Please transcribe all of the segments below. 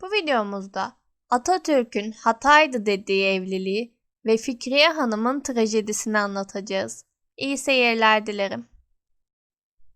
Bu videomuzda Atatürk'ün hataydı dediği evliliği ve Fikriye Hanım'ın trajedisini anlatacağız. İyi seyirler dilerim.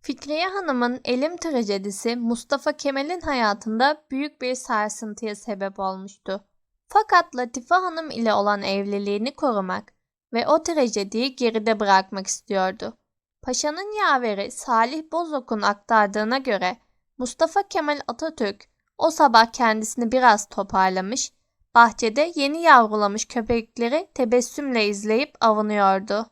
Fikriye Hanım'ın elim trajedisi Mustafa Kemal'in hayatında büyük bir sarsıntıya sebep olmuştu. Fakat Latife Hanım ile olan evliliğini korumak ve o trajediyi geride bırakmak istiyordu. Paşa'nın yaveri Salih Bozok'un aktardığına göre Mustafa Kemal Atatürk o sabah kendisini biraz toparlamış, bahçede yeni yavrulamış köpekleri tebessümle izleyip avunuyordu.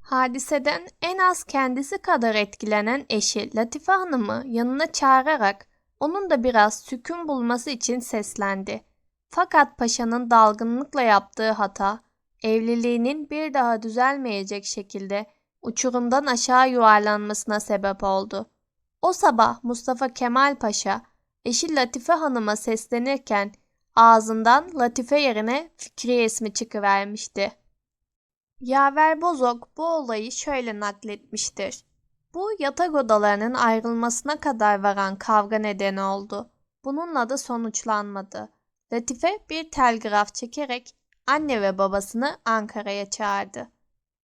Hadiseden en az kendisi kadar etkilenen eşi Latife Hanım'ı yanına çağırarak onun da biraz sükun bulması için seslendi. Fakat paşanın dalgınlıkla yaptığı hata, evliliğinin bir daha düzelmeyecek şekilde uçurumdan aşağı yuvarlanmasına sebep oldu. O sabah Mustafa Kemal Paşa eşi Latife Hanım'a seslenirken ağzından Latife yerine Fikriye ismi çıkıvermişti. Yaver Bozok bu olayı şöyle nakletmiştir. Bu yatak odalarının ayrılmasına kadar varan kavga nedeni oldu. Bununla da sonuçlanmadı. Latife bir telgraf çekerek anne ve babasını Ankara'ya çağırdı.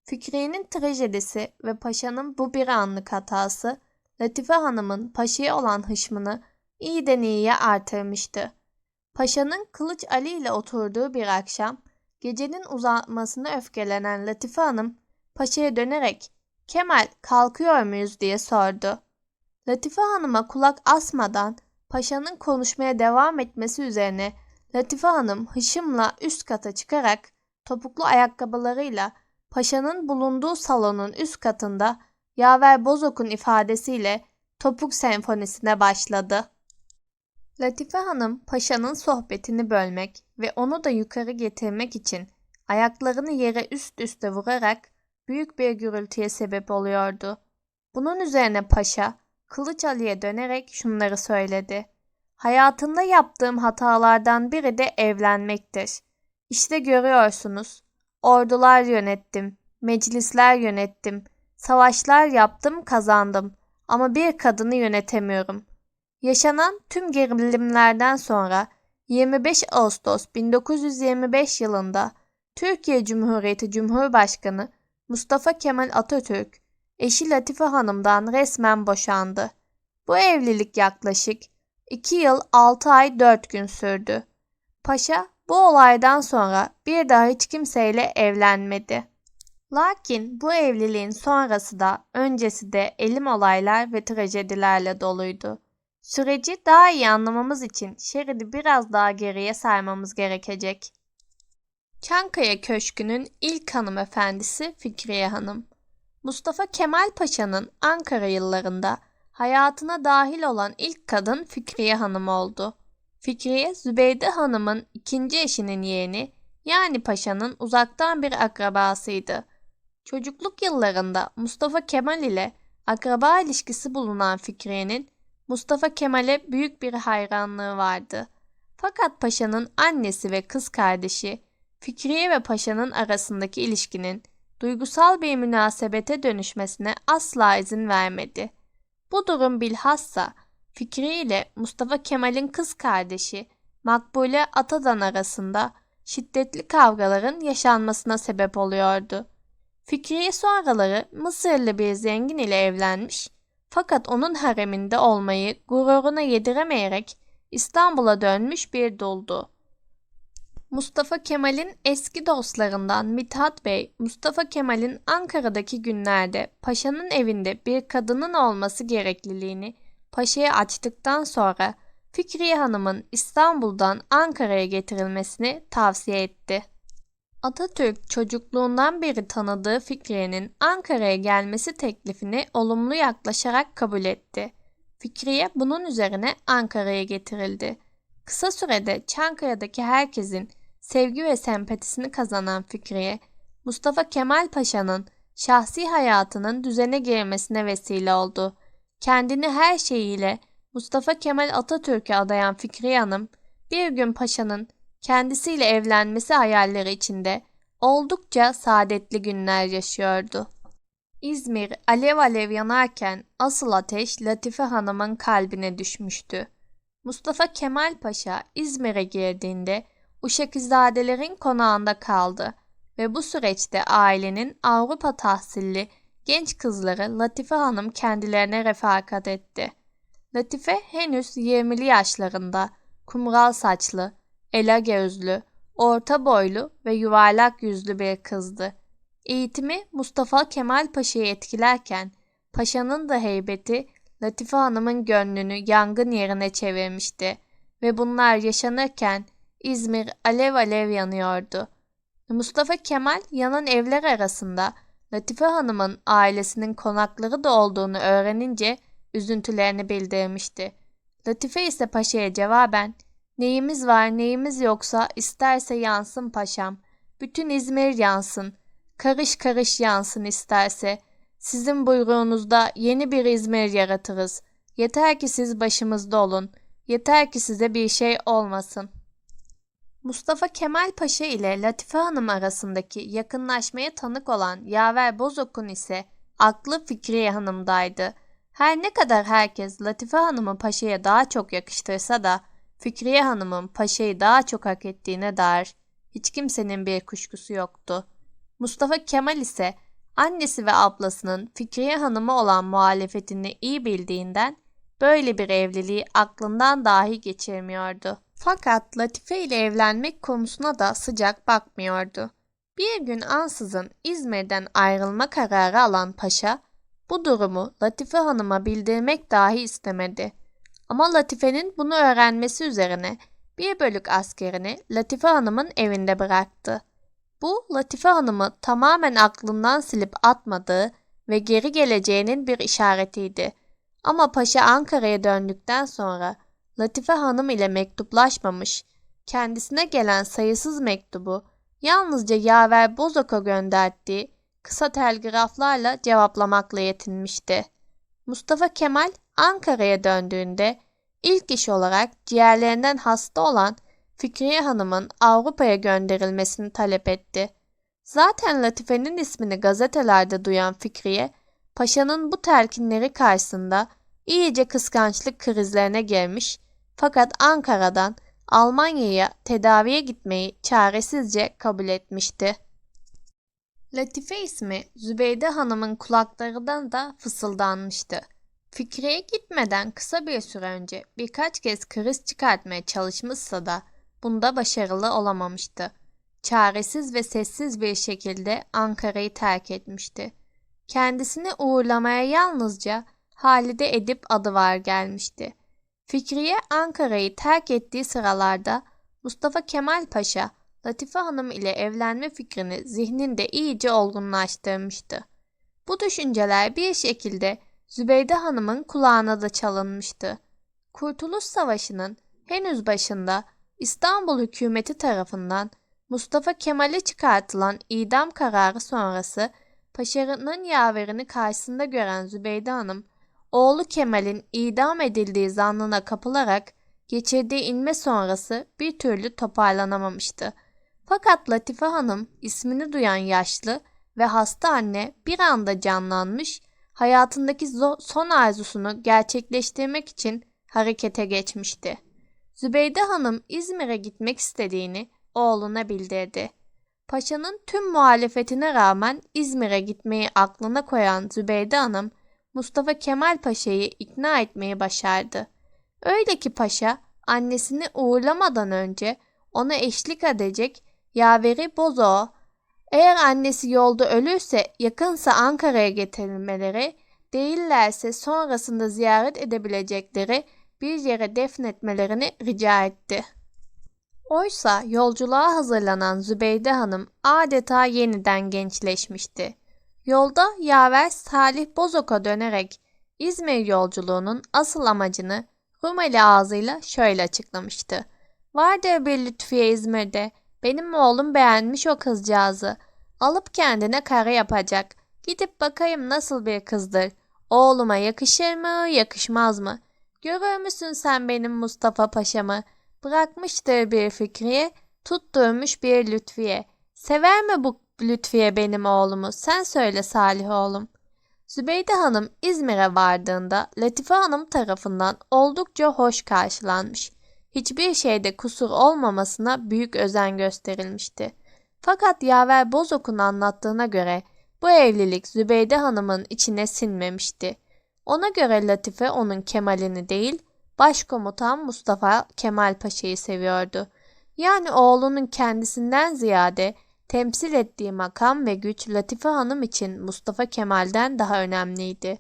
Fikriye'nin trajedisi ve paşanın bu bir anlık hatası Latife Hanım'ın paşaya olan hışmını iyiden iyiye artırmıştı. Paşanın Kılıç Ali ile oturduğu bir akşam gecenin uzatmasına öfkelenen Latife Hanım paşaya dönerek Kemal kalkıyor muyuz diye sordu. Latife Hanım'a kulak asmadan paşanın konuşmaya devam etmesi üzerine Latife Hanım hışımla üst kata çıkarak topuklu ayakkabılarıyla paşanın bulunduğu salonun üst katında Yaver Bozok'un ifadesiyle topuk senfonisine başladı. Latife Hanım paşanın sohbetini bölmek ve onu da yukarı getirmek için ayaklarını yere üst üste vurarak büyük bir gürültüye sebep oluyordu. Bunun üzerine paşa Kılıç Ali'ye dönerek şunları söyledi. Hayatında yaptığım hatalardan biri de evlenmektir. İşte görüyorsunuz. Ordular yönettim, meclisler yönettim, savaşlar yaptım, kazandım ama bir kadını yönetemiyorum. Yaşanan tüm gerilimlerden sonra 25 Ağustos 1925 yılında Türkiye Cumhuriyeti Cumhurbaşkanı Mustafa Kemal Atatürk eşi Latife Hanım'dan resmen boşandı. Bu evlilik yaklaşık 2 yıl 6 ay 4 gün sürdü. Paşa bu olaydan sonra bir daha hiç kimseyle evlenmedi. Lakin bu evliliğin sonrası da öncesi de elim olaylar ve trajedilerle doluydu. Süreci daha iyi anlamamız için şeridi biraz daha geriye saymamız gerekecek. Çankaya Köşkü'nün ilk hanımefendisi Fikriye Hanım. Mustafa Kemal Paşa'nın Ankara yıllarında hayatına dahil olan ilk kadın Fikriye Hanım oldu. Fikriye, Zübeyde Hanım'ın ikinci eşinin yeğeni, yani paşanın uzaktan bir akrabasıydı. Çocukluk yıllarında Mustafa Kemal ile akraba ilişkisi bulunan Fikriye'nin Mustafa Kemal'e büyük bir hayranlığı vardı. Fakat paşanın annesi ve kız kardeşi Fikriye ve paşanın arasındaki ilişkinin duygusal bir münasebete dönüşmesine asla izin vermedi. Bu durum bilhassa Fikriye ile Mustafa Kemal'in kız kardeşi Makbule Atadan arasında şiddetli kavgaların yaşanmasına sebep oluyordu. Fikriye sonraları Mısırlı bir zengin ile evlenmiş fakat onun hareminde olmayı gururuna yediremeyerek İstanbul'a dönmüş bir duldu. Mustafa Kemal'in eski dostlarından Mithat Bey, Mustafa Kemal'in Ankara'daki günlerde paşanın evinde bir kadının olması gerekliliğini paşaya açtıktan sonra Fikriye Hanım'ın İstanbul'dan Ankara'ya getirilmesini tavsiye etti. Atatürk çocukluğundan beri tanıdığı Fikriye'nin Ankara'ya gelmesi teklifini olumlu yaklaşarak kabul etti. Fikriye bunun üzerine Ankara'ya getirildi. Kısa sürede Çankaya'daki herkesin sevgi ve sempatisini kazanan Fikriye, Mustafa Kemal Paşa'nın şahsi hayatının düzene girmesine vesile oldu. Kendini her şeyiyle Mustafa Kemal Atatürk'e adayan Fikriye Hanım, bir gün paşanın kendisiyle evlenmesi hayalleri içinde oldukça saadetli günler yaşıyordu. İzmir alev alev yanarken asıl ateş Latife Hanım'ın kalbine düşmüştü. Mustafa Kemal Paşa İzmir'e girdiğinde Uşakizadelerin konağında kaldı ve bu süreçte ailenin Avrupa tahsilli genç kızları Latife Hanım kendilerine refakat etti. Latife henüz 20'li yaşlarında, kumral saçlı, ela gözlü, orta boylu ve yuvarlak yüzlü bir kızdı. Eğitimi Mustafa Kemal Paşa'yı etkilerken paşanın da heybeti Latife Hanım'ın gönlünü yangın yerine çevirmişti ve bunlar yaşanırken İzmir alev alev yanıyordu. Mustafa Kemal yanan evler arasında Latife Hanım'ın ailesinin konakları da olduğunu öğrenince üzüntülerini bildirmişti. Latife ise paşaya cevaben Neyimiz var neyimiz yoksa isterse yansın paşam. Bütün İzmir yansın. Karış karış yansın isterse. Sizin buyruğunuzda yeni bir İzmir yaratırız. Yeter ki siz başımızda olun. Yeter ki size bir şey olmasın. Mustafa Kemal Paşa ile Latife Hanım arasındaki yakınlaşmaya tanık olan Yaver Bozok'un ise aklı Fikriye Hanım'daydı. Her ne kadar herkes Latife Hanım'ı Paşa'ya daha çok yakıştırsa da Fikriye Hanım'ın Paşa'yı daha çok hak ettiğine dair hiç kimsenin bir kuşkusu yoktu. Mustafa Kemal ise annesi ve ablasının Fikriye Hanım'a olan muhalefetini iyi bildiğinden böyle bir evliliği aklından dahi geçirmiyordu. Fakat Latife ile evlenmek konusuna da sıcak bakmıyordu. Bir gün ansızın İzmir'den ayrılma kararı alan paşa bu durumu Latife Hanım'a bildirmek dahi istemedi. Ama Latife'nin bunu öğrenmesi üzerine bir bölük askerini Latife Hanım'ın evinde bıraktı. Bu Latife Hanım'ı tamamen aklından silip atmadığı ve geri geleceğinin bir işaretiydi. Ama paşa Ankara'ya döndükten sonra Latife Hanım ile mektuplaşmamış, kendisine gelen sayısız mektubu yalnızca Yaver Bozok'a gönderdiği kısa telgraflarla cevaplamakla yetinmişti. Mustafa Kemal Ankara'ya döndüğünde ilk iş olarak ciğerlerinden hasta olan Fikriye Hanım'ın Avrupa'ya gönderilmesini talep etti. Zaten Latife'nin ismini gazetelerde duyan Fikriye, Paşa'nın bu telkinleri karşısında iyice kıskançlık krizlerine gelmiş fakat Ankara'dan Almanya'ya tedaviye gitmeyi çaresizce kabul etmişti. Latife ismi Zübeyde Hanım'ın kulaklarından da fısıldanmıştı. Fikriye gitmeden kısa bir süre önce birkaç kez kriz çıkartmaya çalışmışsa da bunda başarılı olamamıştı. Çaresiz ve sessiz bir şekilde Ankara'yı terk etmişti. Kendisini uğurlamaya yalnızca Halide Edip adı var gelmişti. Fikriye Ankara'yı terk ettiği sıralarda Mustafa Kemal Paşa Latife Hanım ile evlenme fikrini zihninde iyice olgunlaştırmıştı. Bu düşünceler bir şekilde Zübeyde Hanım'ın kulağına da çalınmıştı. Kurtuluş Savaşı'nın henüz başında İstanbul hükümeti tarafından Mustafa Kemal'e çıkartılan idam kararı sonrası paşanın yaverini karşısında gören Zübeyde Hanım, oğlu Kemal'in idam edildiği zannına kapılarak geçirdiği inme sonrası bir türlü toparlanamamıştı. Fakat Latife Hanım ismini duyan yaşlı ve hasta anne bir anda canlanmış, hayatındaki son arzusunu gerçekleştirmek için harekete geçmişti. Zübeyde Hanım İzmir'e gitmek istediğini oğluna bildirdi. Paşa'nın tüm muhalefetine rağmen İzmir'e gitmeyi aklına koyan Zübeyde Hanım, Mustafa Kemal Paşa'yı ikna etmeyi başardı. Öyle ki paşa annesini uğurlamadan önce ona eşlik edecek yaveri Bozo, eğer annesi yolda ölürse yakınsa Ankara'ya getirilmeleri, değillerse sonrasında ziyaret edebilecekleri bir yere defnetmelerini rica etti. Oysa yolculuğa hazırlanan Zübeyde Hanım adeta yeniden gençleşmişti. Yolda yaver Salih Bozok'a dönerek İzmir yolculuğunun asıl amacını Rumeli ağzıyla şöyle açıklamıştı. Vardır bir Lütfiye İzmir'de. Benim oğlum beğenmiş o kızcağızı. Alıp kendine kara yapacak. Gidip bakayım nasıl bir kızdır. Oğluma yakışır mı, yakışmaz mı? Görür müsün sen benim Mustafa Paşa'mı? Bırakmıştır bir Fikriye, tutturmuş bir Lütfiye. Sever mi bu Lütfiye benim oğlumu? Sen söyle Salih oğlum. Zübeyde Hanım İzmir'e vardığında Latife Hanım tarafından oldukça hoş karşılanmış. Hiçbir şeyde kusur olmamasına büyük özen gösterilmişti. Fakat Yaver Bozok'un anlattığına göre bu evlilik Zübeyde Hanım'ın içine sinmemişti. Ona göre Latife onun Kemal'ini değil, Başkomutan Mustafa Kemal Paşa'yı seviyordu. Yani oğlunun kendisinden ziyade temsil ettiği makam ve güç Latife Hanım için Mustafa Kemal'den daha önemliydi.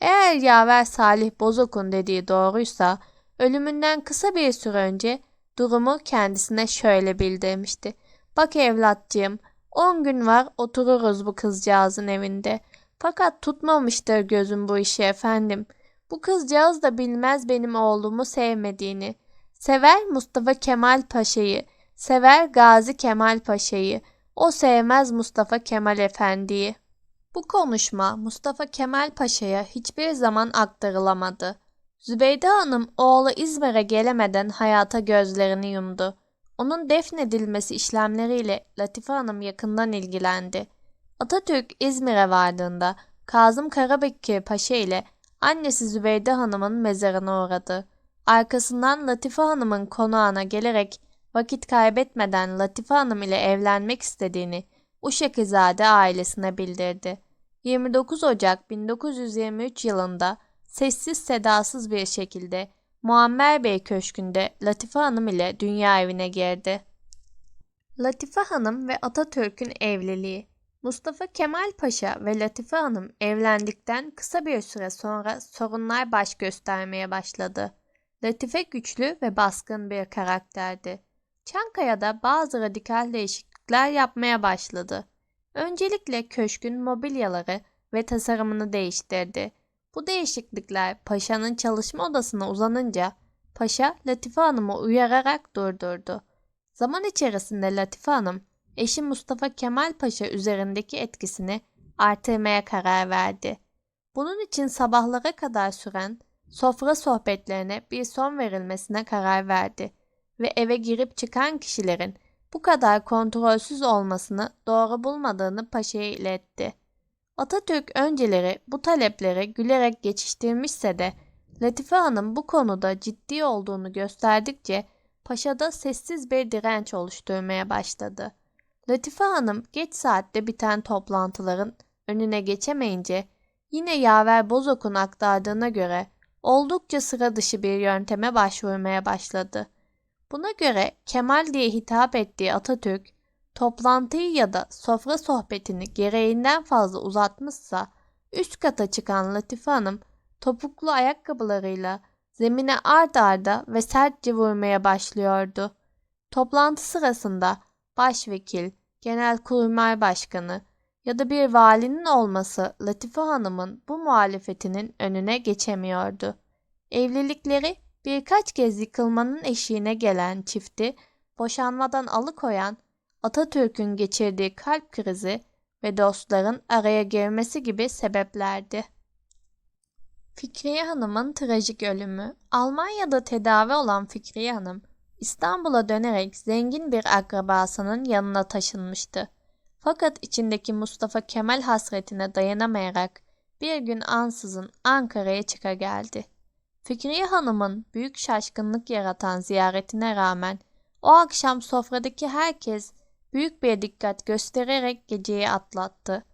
Eğer Yaver Salih Bozok'un dediği doğruysa, ölümünden kısa bir süre önce durumu kendisine şöyle bildirmişti. Bak evlatcığım, on gün var otururuz bu kızcağızın evinde. Fakat tutmamıştır gözüm bu işi efendim. Bu kızcağız da bilmez benim oğlumu sevmediğini. Sever Mustafa Kemal Paşa'yı, sever Gazi Kemal Paşa'yı. O sevmez Mustafa Kemal Efendi'yi. Bu konuşma Mustafa Kemal Paşa'ya hiçbir zaman aktarılamadı. Zübeyde Hanım oğlu İzmir'e gelemeden hayata gözlerini yumdu. Onun defnedilmesi işlemleriyle Latife Hanım yakından ilgilendi. Atatürk İzmir'e vardığında Kazım Karabekir Paşa ile annesi Zübeyde Hanım'ın mezarına uğradı. Arkasından Latife Hanım'ın konağına gelerek vakit kaybetmeden Latife Hanım ile evlenmek istediğini Uşakizade ailesine bildirdi. 29 Ocak 1923 yılında sessiz sedasız bir şekilde Muammer Bey Köşkü'nde Latife Hanım ile dünya evine girdi. Latife Hanım ve Atatürk'ün evliliği Mustafa Kemal Paşa ve Latife Hanım evlendikten kısa bir süre sonra sorunlar baş göstermeye başladı. Latife güçlü ve baskın bir karakterdi. Çankaya'da bazı radikal değişiklikler yapmaya başladı. Öncelikle köşkün mobilyaları ve tasarımını değiştirdi. Bu değişiklikler paşanın çalışma odasına uzanınca paşa Latife Hanım'ı uyararak durdurdu. Zaman içerisinde Latife Hanım eşi Mustafa Kemal Paşa üzerindeki etkisini artırmaya karar verdi. Bunun için sabahlara kadar süren sofra sohbetlerine bir son verilmesine karar verdi ve eve girip çıkan kişilerin bu kadar kontrolsüz olmasını doğru bulmadığını paşaya iletti. Atatürk önceleri bu talepleri gülerek geçiştirmişse de Latife Hanım bu konuda ciddi olduğunu gösterdikçe paşada sessiz bir direnç oluşturmaya başladı. Latife Hanım geç saatte biten toplantıların önüne geçemeyince yine Yaver Bozok'un aktardığına göre oldukça sıra dışı bir yönteme başvurmaya başladı. Buna göre Kemal diye hitap ettiği Atatürk, toplantıyı ya da sofra sohbetini gereğinden fazla uzatmışsa, üst kata çıkan Latife Hanım topuklu ayakkabılarıyla zemine ard arda ve sertçe vurmaya başlıyordu. Toplantı sırasında başvekil, genelkurmay başkanı ya da bir valinin olması Latife Hanım'ın bu muhalefetinin önüne geçemiyordu. Evlilikleri birkaç kez yıkılmanın eşiğine gelen çifti boşanmadan alıkoyan Atatürk'ün geçirdiği kalp krizi ve dostların araya girmesi gibi sebeplerdi. Fikriye Hanım'ın trajik ölümü Almanya'da tedavi olan Fikriye Hanım İstanbul'a dönerek zengin bir akrabasının yanına taşınmıştı. Fakat içindeki Mustafa Kemal hasretine dayanamayarak bir gün ansızın Ankara'ya çıka geldi. Fikriye Hanım'ın büyük şaşkınlık yaratan ziyaretine rağmen o akşam sofradaki herkes büyük bir dikkat göstererek geceyi atlattı.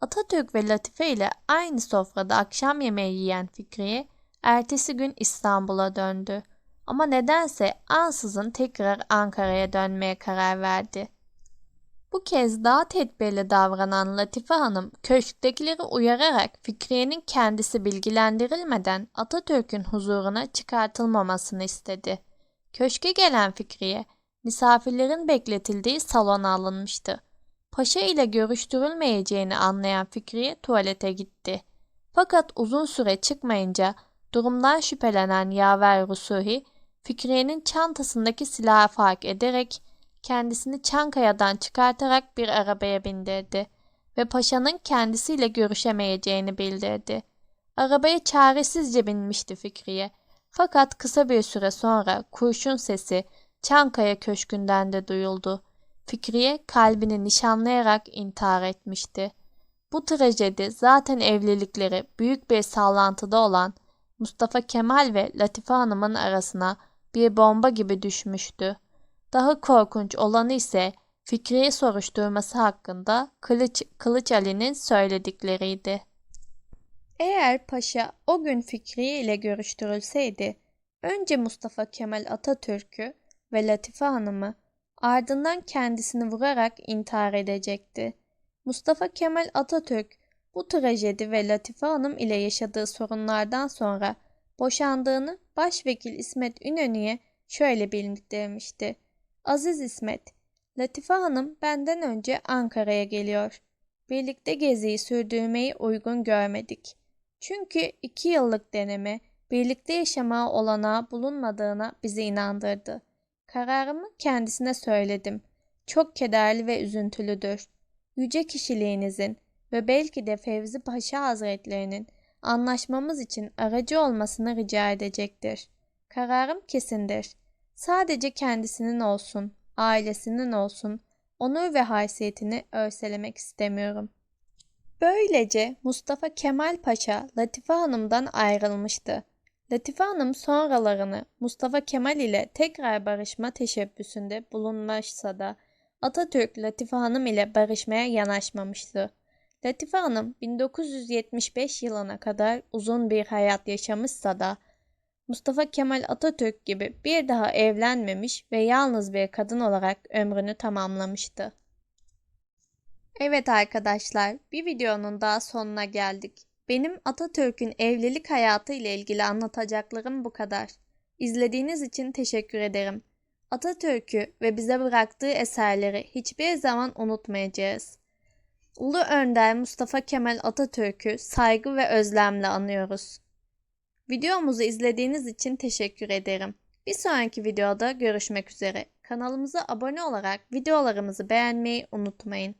Atatürk ve Latife ile aynı sofrada akşam yemeği yiyen Fikriye ertesi gün İstanbul'a döndü. Ama nedense ansızın tekrar Ankara'ya dönmeye karar verdi. Bu kez daha tedbirli davranan Latife Hanım köşktekileri uyararak Fikriye'nin kendisi bilgilendirilmeden Atatürk'ün huzuruna çıkartılmamasını istedi. Köşke gelen Fikriye misafirlerin bekletildiği salona alınmıştı. Paşa ile görüştürülmeyeceğini anlayan Fikriye tuvalete gitti. Fakat uzun süre çıkmayınca durumdan şüphelenen Yaver Rusuhi Fikriye'nin çantasındaki silahı fark ederek kendisini Çankaya'dan çıkartarak bir arabaya bindirdi ve paşanın kendisiyle görüşemeyeceğini bildirdi. Arabaya çaresizce binmişti Fikriye. Fakat kısa bir süre sonra kurşun sesi Çankaya köşkünden de duyuldu. Fikriye kalbini nişanlayarak intihar etmişti. Bu trajedi zaten evlilikleri büyük bir sallantıda olan Mustafa Kemal ve Latife Hanım'ın arasına bir bomba gibi düşmüştü. Daha korkunç olanı ise Fikriye soruşturması hakkında Kılıç, Kılıç Ali'nin söyledikleriydi. Eğer paşa o gün Fikriye ile görüştürülseydi, önce Mustafa Kemal Atatürk'ü ve Latife Hanım'ı ardından kendisini vurarak intihar edecekti. Mustafa Kemal Atatürk bu trajedi ve Latife Hanım ile yaşadığı sorunlardan sonra boşandığını Başvekil İsmet İnönü'ye şöyle bildirmişti. Aziz İsmet, Latife Hanım benden önce Ankara'ya geliyor. Birlikte geziyi sürdürmeyi uygun görmedik. Çünkü iki yıllık deneme birlikte yaşamaya olanağı bulunmadığına bizi inandırdı. Kararımı kendisine söyledim. Çok kederli ve üzüntülüdür. Yüce kişiliğinizin ve belki de Fevzi Paşa Hazretlerinin anlaşmamız için aracı olmasını rica edecektir. Kararım kesindir. Sadece kendisinin olsun, ailesinin olsun, onur ve haysiyetini örselemek istemiyorum. Böylece Mustafa Kemal Paşa Latife Hanım'dan ayrılmıştı. Latife Hanım sonralarını Mustafa Kemal ile tekrar barışma teşebbüsünde bulunmuşsa da Atatürk Latife Hanım ile barışmaya yanaşmamıştı. Latife Hanım 1975 yılına kadar uzun bir hayat yaşamışsa da Mustafa Kemal Atatürk gibi bir daha evlenmemiş ve yalnız bir kadın olarak ömrünü tamamlamıştı. Evet arkadaşlar, bir videonun daha sonuna geldik. Benim Atatürk'ün evlilik hayatı ile ilgili anlatacaklarım bu kadar. İzlediğiniz için teşekkür ederim. Atatürk'ü ve bize bıraktığı eserleri hiçbir zaman unutmayacağız. Ulu Önder Mustafa Kemal Atatürk'ü saygı ve özlemle anıyoruz. Videomuzu izlediğiniz için teşekkür ederim. Bir sonraki videoda görüşmek üzere. Kanalımıza abone olarak videolarımızı beğenmeyi unutmayın.